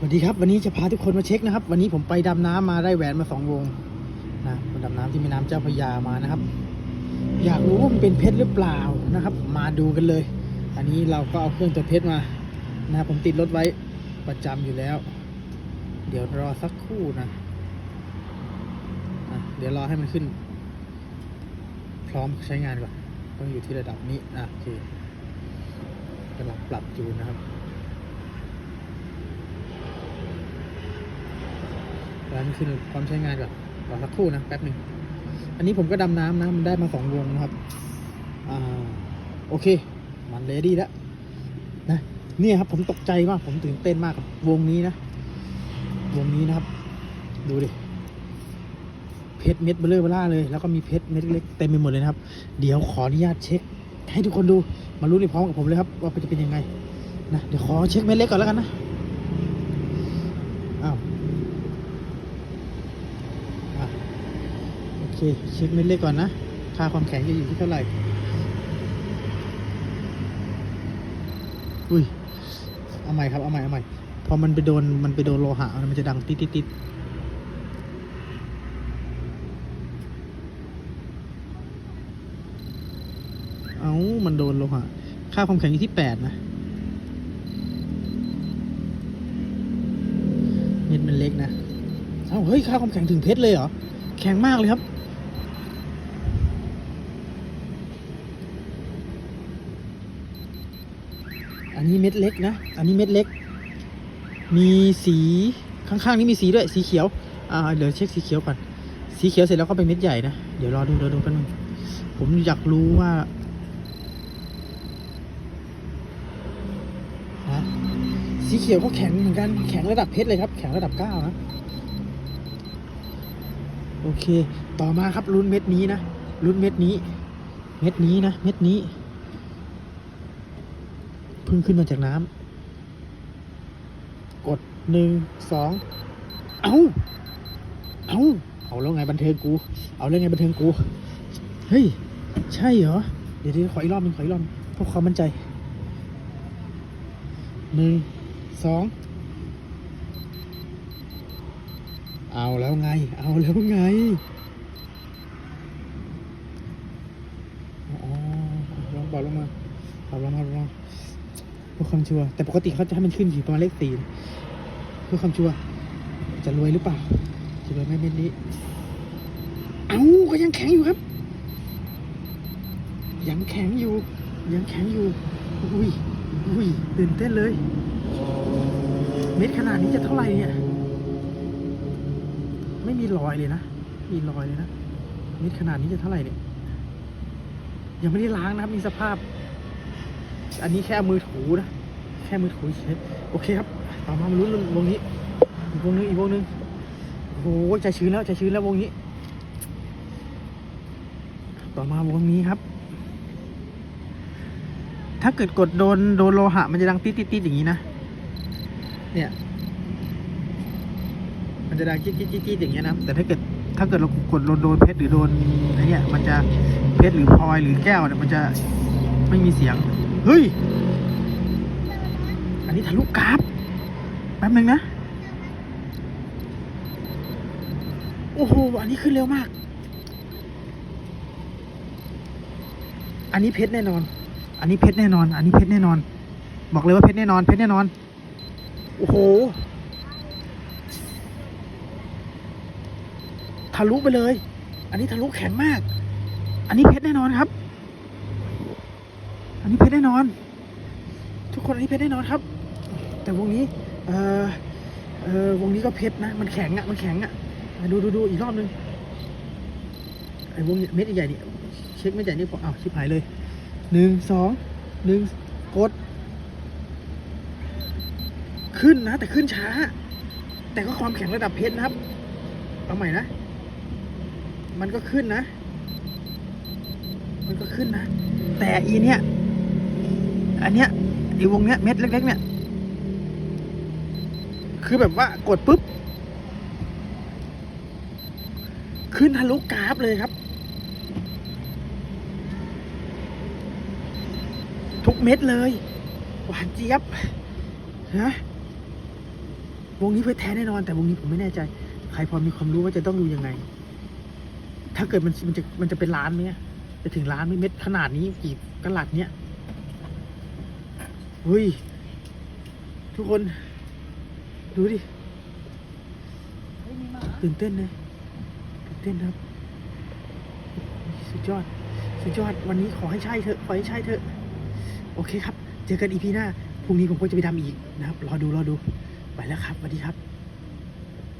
สวัสดีครับวันนี้จะพาทุกคนมาเช็คนะครับ วันนี้ผมไปดำน้ำมาได้แหวนมาสองวงนะดำน้ำที่แม่น้ำเจ้าพระยามานะครับ อยากรู้ว่ามันเป็นเพชรหรือเปล่านะครับ มาดูกันเลย อันนี้เราก็เอาเครื่องตรวจเพชรมานะผมติดรถไว้ประจำอยู่แล้ว เดี๋ยวรอสักครู่นะอะเดี๋ยวรอให้มันขึ้น พร้อมใช้งานก่อนต้องอยู่ที่ระดับนี้อะโอเคกำลังปรับจูนนะครับ ร้านขึ้นพร้อมใช้งานก่อนรอสักครู่นะแป๊บหนึ่งอันนี้ผมก็ดำน้ำนะมันได้มาสองวงนะครับอ่าโอเค มันเลดี้แล้วนะเนี่ยครับผมตกใจมากผมตื่นเต้นมากกับวงนี้นะ วงนี้นะครับ ดูดิเพชรเม็ดเบลเลอร์เบล่าเลย แล้วก็มีเพชรเม็ดเล็กเต็มไปหมดเลยนะครับ เดี๋ยวขออนุญาตเช็ค ให้ทุกคนดู มารู้ในพร้อมกับผมเลยครับ ว่าจะเป็นยังไงนะเดี๋ยวขอเช็คเม็ดเล็กก่อนแล้วกันนะ อ้าว อะโอ เคเช็คเม็ดเล็กก่อนนะ ค่าความแข็งจะอยู่ที่เท่าไหร่ อุ้ย เอาใหม่ครับ เอาใหม่ เอาใหม่ พอมันไปโดน มันไปโดนโลหะ มันจะดังติดติดติดเอามันโดนโลหะ ค่าความแข็งอยู่ที่แปดนะ เม็ดมันเล็กนะ เอ้า เฮ้ย ค่าความแข็งถึงเพชรเลยเหรอ แข็งมากเลยครับ อันนี้เม็ดเล็กนะ อันนี้เม็ดเล็ก มีสีข้างๆนี้มีสีด้วย สีเขียว อ่า เดี๋ยวเช็คสีเขียวก่อน สีเขียวเสร็จแล้วก็เป็นเม็ดใหญ่นะ เดี๋ยวรอดูเดี๋ยวดูกันงผมอยากรู้ว่าสีเขียวก็แข็งเหมือนกัน แข็งระดับเพชรเลยครับ แข็งระดับเก้านะ โอเค ต่อมาครับลุ้นเม็ดนี้นะลุ้นเม็ดนี้ เม็ดนี้นะ เม็ดนี้เพิ่งขึ้นมาจากน้ำกดหนึ่งสองเอาเอาเอาแล้วไงบันเทิงกู เอาแล้วไงบันเทิงกู เฮ้ย ใช่เหรอ เดี๋ยวเดี๋ยวขออีกรอบหนึงขออีกรอบหนึ่งเพื่อความมั่นใจหนึ่งสอง เอาแล้วไง เอาแล้วไงอ๋อลองเบาลงมาเบาลงมาลงมาเพื่อความชัวร์แต่ปกติเขาจะให้มันขึ้นอยู่ประมาณเลขสี่เพื่อความชัวร์จะรวยหรือเปล่า จะรวยไหมเม็ดนี้ เอ้าก็ยังแข็งอยู่ครับ ยังแข็งอยู่ ยังแข็งอยู่ อุ้ย อุ้ยตื่นเต้นเลย เม็ดขนาดนี้จะเท่าไหร่เนี่ย ไม่มีรอยเลยนะมีรอยเลยนะม็ดขนาดนี้จะเท่าไหร่เนี่ย ยังไม่ได้ล้างนะครับมีสภาพ อันนี้แค่มือถูนะ แค่มือถูเฉยโอเคครับ ต่อมามาลุ้นวงนี้ อีกวงนึงอีกวงนึงโอ้โหใจชื้นแล้วใจชื้นแล้ววงนี้ ต่อมาวงนี้ครับ ถ้าเกิดกดโดนโดนโลหะมันจะดังติดติดติดอย่างนี้นะ เนี่ย จะดังจี๊ดจี๊ดจี๊ดอย่างเงี้ยนะแต่ถ้าเกิดถ้าเกิดเรากดโดนโดนเพชรหรือโดนอะไอ้เนี่ยมันจะเพชรหรือพลอยหรือแก้วเนี่ยมันจะไม่มีเสียง เฮ้ย อันนี้ทะลุกราฟแป๊บหนึ่งนะ โอ้โห อันนี้ขึ้นเร็วมาก อันนี้เพชรแน่นอน อันนี้เพชรแน่นอน อันนี้เพชรแน่นอน บอกเลยว่าเพชรแน่นอน เพชรแน่นอน โอ้โห ทะลุไปเลย อันนี้ทะลุแข็งมาก อันนี้เพชรแน่นอนครับ อันนี้เพชรแน่นอน ทุกคนอันนี้เพชรแน่นอนครับ แต่วงนี้ เออเออวงนี้ก็เพชรนะ มันแข็งอะมันแข็งอะ่ะ ดูดูดูอีกรอบนึง ไอ้วงเม็ดใหญ่ๆนี่ยเช็คเม็ดใหญ่นี่พออ้าวชิบหายเลย หนึ่งสอง หนึ่งกด ขึ้นนะ แต่ขึ้นช้า แต่ก็ความแข็งระดับเพชรนะครับ เอาใหม่นะ มันก็ขึ้นนะ มันก็ขึ้นนะ แต่อีเนี้ยอันเนี้ยไอวงเนี้ยเม็ดเล็ก ๆ เนี่ย คือแบบว่ากดปุ๊บ ขึ้นทะลุกราฟเลยครับ ทุกเม็ดเลย หวานเจี๊ยบฮะวงนี้เพชรแท้แน่นอน แต่วงนี้ผมไม่แน่ใจ ใครพอมีความรู้ว่าจะต้องดูยังไง ถ้าเกิดมันมันจะมันจะเป็นล้านไหมอะจะถึงล้านไหมเม็ดขนาดนี้กี่กะลัดเนี้ยเฮ้ยทุกคน ดูดิตื่นเต้นเลยตื่นเต้นครับ สุดยอด สุดยอดวันนี้ขอให้ใช่เถอะขอให้ใช่เถอะ โอเคครับ เจอกันอีพีหน้าพรุ่งนี้ผมก็จะไปทำอีกนะครับ รอดูรอดู ไปแล้วครับสวัสดีครับ